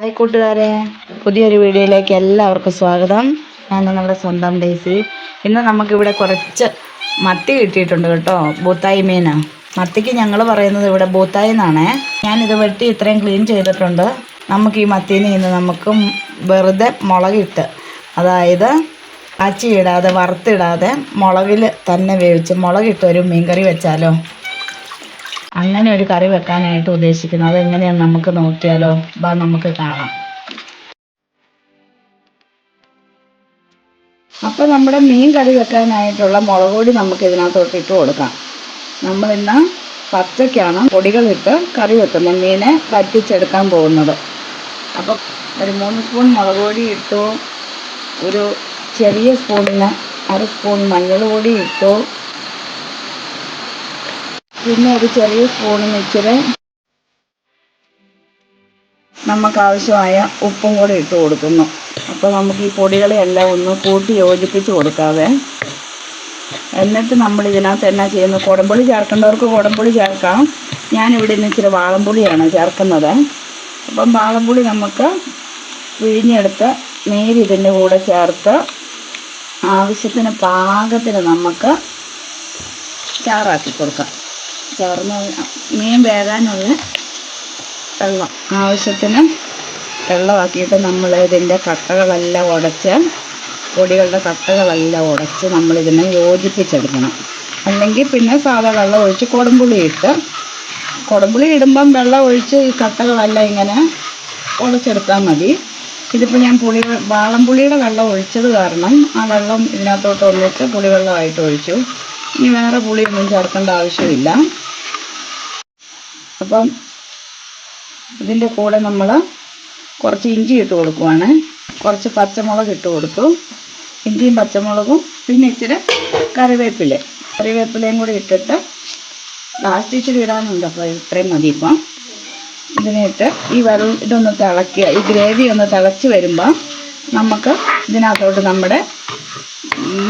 Hi കൂട്ടുകാരെ പുതിയൊരു വീഡിയോയിലേക്ക് എല്ലാവർക്കും സ്വാഗതം. ഞാൻ നിങ്ങളുടെ സ്വന്തം ഡേസി ഇന്ന് നമുക്കിവിടെ കുറച്ച് മത്തി കിട്ടിയിട്ടുണ്ട് കേട്ടോ ബൂത്തായി മീന്. മത്തിക്ക് ഞങ്ങൾ പറയുന്നത് ഇവിടെ ബൂത്തായി എന്നാണേ. ഞാനിത് വെട്ടി ഇത്രയും ക്ലീൻ ചെയ്തിട്ടുണ്ട്. നമുക്ക് ഈ മത്തീനെ ഇന്ന് നമുക്ക് വെറുതെ മുളകിട്ട് അതായത് അച്ചിയിടാതെ വറുത്തിടാതെ മുളകിൽ തന്നെ വേവിച്ച് മുളകിട്ട് ഒരു മീൻകറി വെച്ചാലോ. അങ്ങനെ ഒരു കറി വെക്കാനായിട്ട് ഉദ്ദേശിക്കുന്നത് അതെങ്ങനെയാന്ന് നമുക്ക് നോക്കിയാലോ. ബാ നമുക്ക് കാണാം. അപ്പോൾ നമ്മുടെ മീൻ കറി വെക്കാനായിട്ടുള്ള മുളക് പൊടി നമുക്ക് ഇതിനകത്തോട്ട് ഇട്ട് കൊടുക്കാം. നമ്മൾ നമ്മളിന്ന് പച്ചയ്ക്കാണ് പൊടികളിട്ട് കറി വെക്കുന്നത് മീനെ വറ്റിച്ചെടുക്കാൻ പോകുന്നത്. അപ്പോൾ ഒരു മൂന്ന് സ്പൂൺ മുളക് പൊടി ഇട്ടു ഒരു ചെറിയ സ്പൂണിന് അര സ്പൂൺ മഞ്ഞൾ പൊടി ഇട്ടു പിന്നെ ഒരു ചെറിയ സ്പൂണിന് ഇച്ചിരി നമുക്ക് ആവശ്യമായ ഉപ്പും കൂടി ഇട്ട് കൊടുക്കുന്നു. അപ്പോൾ നമുക്ക് ഈ പൊടികളെല്ലാം ഒന്ന് കൂട്ടി യോജിപ്പിച്ച് കൊടുക്കാതെ എന്നിട്ട് നമ്മൾ ഇതിനകത്ത് എന്നാ ചെയ്യുന്നത് കുടംപുളി ചേർക്കേണ്ടവർക്ക് കുടംപുളി ചേർക്കാം. ഞാനിവിടെ നിന്ന് ഇച്ചിരി വാളംപുളിയാണ് ചേർക്കുന്നത്. അപ്പം വാളംപുളി നമുക്ക് പിഴിഞ്ഞെടുത്ത് നീര് ഇതിന്റെ കൂടെ ചേർത്ത് ആവശ്യത്തിന് പാകത്തിന് നമുക്ക് ചാറാക്കി കൊടുക്കാം. ചേർന്ന് മീൻ വേകാനുള്ള വെള്ളം. ആവശ്യത്തിന് വെള്ളമാക്കിയിട്ട് നമ്മൾ ഇതിന്റെ കട്ടകളെല്ലാം ഉടച്ച് പൊടികളുടെ കട്ടകളെല്ലാം ഉടച്ച് നമ്മളിതിനെ യോജിപ്പിച്ചെടുക്കണം. അല്ലെങ്കിൽ പിന്നെ സാധാ വെള്ളം ഒഴിച്ച് കുടംപുളി ഇട്ട് കുടംപുളി ഇടുമ്പം വെള്ളം ഒഴിച്ച് ഈ കട്ടകളെല്ലാം ഇങ്ങനെ ഉടച്ചെടുത്താൽ മതി. ഇതിപ്പോൾ ഞാൻ പുളി വാളംപുളിയുടെ വെള്ളം ഒഴിച്ചത് കാരണം ആ വെള്ളം ഇതിനകത്തോട്ട് ഒന്നിച്ച് പുളിവെള്ളമായിട്ട് ഒഴിച്ചു. ഇനി വേറെ പുളിയൊന്നും ചേർക്കേണ്ട ആവശ്യമില്ല. അപ്പം ഇതിന്റെ കൂടെ നമ്മൾ കുറച്ച് ഇഞ്ചി ഇട്ട് കൊടുക്കുവാണ്. കുറച്ച് പച്ചമുളക് ഇട്ട് കൊടുത്തു. ഇഞ്ചിയും പച്ചമുളകും പിന്നെ ഇച്ചിരി കറിവേപ്പില. കറിവേപ്പിലയും കൂടി ഇട്ടിട്ട് ലാസ്റ്റ് ഇച്ചിരി ഇടാനുണ്ട് അപ്പോൾ ഇത്രയും മതി ഇപ്പം. ഇതിനിട്ട് ഈ വെള്ളം ഇതൊന്ന് തിളക്കുക ഈ ഗ്രേവി ഒന്ന് തിളച്ച് വരുമ്പോൾ നമുക്ക് ഇതിനകത്തോട്ട് നമ്മുടെ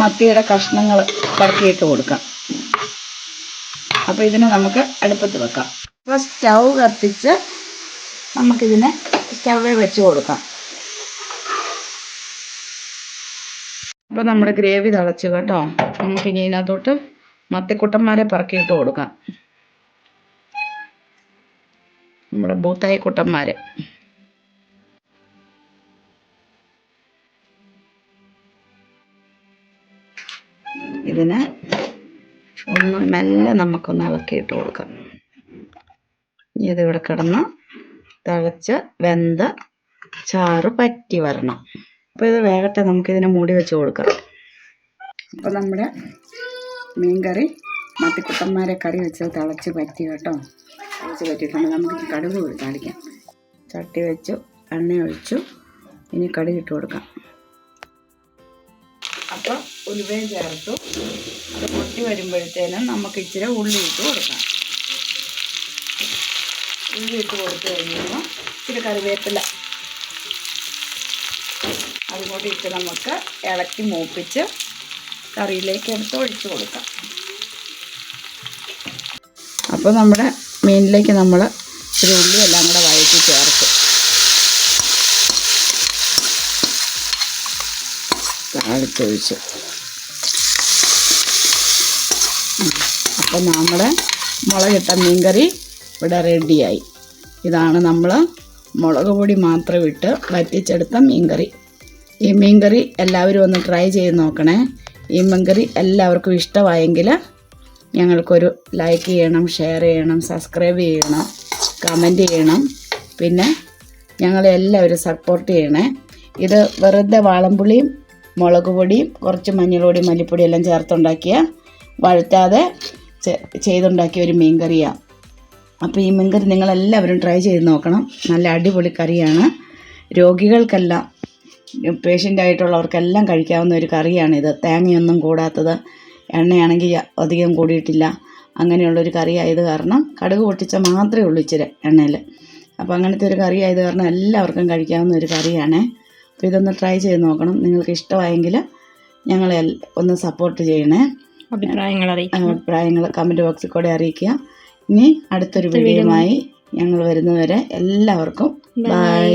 മത്തിയുടെ കഷ്ണങ്ങൾ പറക്കിയിട്ട് കൊടുക്കാം. അപ്പോൾ ഇതിനെ നമുക്ക് അടുപ്പത്ത് വെക്കാം. അപ്പോൾ സ്റ്റൗ കത്തിച്ച് നമുക്കിതിനെ സ്റ്റൗവിൽ വെച്ച് കൊടുക്കാം. അപ്പോൾ നമ്മുടെ ഗ്രേവി തിളച്ചു കേട്ടോ. നമുക്ക് ഇനി ഇതിനകത്തോട്ട് മത്തിക്കുട്ടന്മാരെ പറക്കിയിട്ട് കൊടുക്കാം. നമ്മുടെ ബൂത്തായി കുട്ടന്മാരെ. ഇതിനെ ഒന്ന് മെല്ലെ നമുക്കൊന്ന് ഇളക്കിയിട്ട് കൊടുക്കാം. ഇത് ഇവിടെ കിടന്ന് തിളച്ച് വെന്ത് ചാറ് പറ്റി വരണം. അപ്പോൾ ഇത് വേഗത്തെ നമുക്കിതിനെ മൂടി വെച്ച് കൊടുക്കാം. അപ്പോൾ നമ്മുടെ മീൻകറി മത്തിക്കുട്ടന്മാരെ കറി വെച്ചത് തിളച്ച് പറ്റി കേട്ടോ. തിളച്ച് പറ്റിയിട്ടുണ്ട്. നമുക്ക് കടുക് താളിക്കാം. ചട്ടി വെച്ചു എണ്ണ ഒഴിച്ചു. ഇനി കടുക് ഇട്ട് കൊടുക്കാം. ഉലുവയും ചേർത്തു. അത് പൊട്ടി വരുമ്പോഴത്തേനും നമുക്ക് ഇച്ചിരി ഉള്ളി ഇട്ട് കൊടുക്കാം. ഉള്ളി ഇട്ട് കൊടുത്തു കഴിയുമ്പോൾ ഇച്ചിരി കറിവേപ്പില. അതും കൂടി ഇട്ട് നമുക്ക് ഇളക്കി മൂപ്പിച്ച് കറിയിലേക്ക് എടുത്ത് ഒഴിച്ചു കൊടുക്കാം. അപ്പോൾ നമ്മുടെ മീനിലേക്ക് നമ്മൾ ഇച്ചിരി ഉള്ളി എല്ലാം കൂടെ വഴറ്റി ചേർത്ത്. താളിച്ചൊഴിച്ച്. അപ്പം നമ്മുടെ മുളകിട്ട മീൻകറി ഇവിടെ റെഡിയായി. ഇതാണ് നമ്മൾ മുളക് പൊടി മാത്രം ഇട്ട് വറ്റിച്ചെടുത്ത മീൻകറി. ഈ മീൻകറി എല്ലാവരും ഒന്ന് ട്രൈ ചെയ്ത് നോക്കണേ. ഈ മീൻകറി എല്ലാവർക്കും ഇഷ്ടമായെങ്കിൽ ഞങ്ങൾക്കൊരു ലൈക്ക് ചെയ്യണം ഷെയർ ചെയ്യണം സബ്സ്ക്രൈബ് ചെയ്യണം കമന്റ് ചെയ്യണം. പിന്നെ ഞങ്ങളെല്ലാവരും സപ്പോർട്ട് ചെയ്യണേ. ഇത് വെറുതെ വാളംപുളിയും മുളക് പൊടിയും കുറച്ച് മഞ്ഞൾപ്പൊടി മല്ലിപ്പൊടിയും എല്ലാം ചേർത്തുണ്ടാക്കിയ വഴറ്റാതെ ചെയ്തുണ്ടാക്കിയ ഒരു മീൻ കറിയാണ് അപ്പോൾ ഈ മീൻകറി നിങ്ങളെല്ലാവരും ട്രൈ ചെയ്ത് നോക്കണം. നല്ല അടിപൊളി കറിയാണ്. രോഗികൾക്കല്ല പേഷ്യന്റ് ആയിട്ടുള്ളവർക്കെല്ലാം കഴിക്കാവുന്ന ഒരു കറിയാണിത്. തേങ്ങയൊന്നും കൂടാത്തത് എണ്ണയാണെങ്കിൽ അധികം കൂടിയിട്ടില്ല. അങ്ങനെയുള്ളൊരു കറി ആയത് കാരണം കടുക് പൊട്ടിച്ച മാത്രമേ ഉള്ളൂ ഇച്ചിരി എണ്ണയിൽ അപ്പോൾ അങ്ങനത്തെ ഒരു കറി ആയത് കാരണം എല്ലാവർക്കും കഴിക്കാവുന്ന ഒരു കറിയാണ്. അപ്പോൾ ഇതൊന്ന് ട്രൈ ചെയ്ത് നോക്കണം. നിങ്ങൾക്ക് ഇഷ്ടമായെങ്കിൽ ഞങ്ങളെ ഒന്ന് സപ്പോർട്ട് ചെയ്യണേ. അഭിപ്രായങ്ങൾ അറിയിക്കുക അഭിപ്രായങ്ങൾ കമന്റ് ബോക്സിൽ കൂടെ അറിയിക്കുക. ഇനി അടുത്തൊരു വീഡിയോയുമായി ഞങ്ങൾ വരുന്നവരെ എല്ലാവർക്കും ബൈ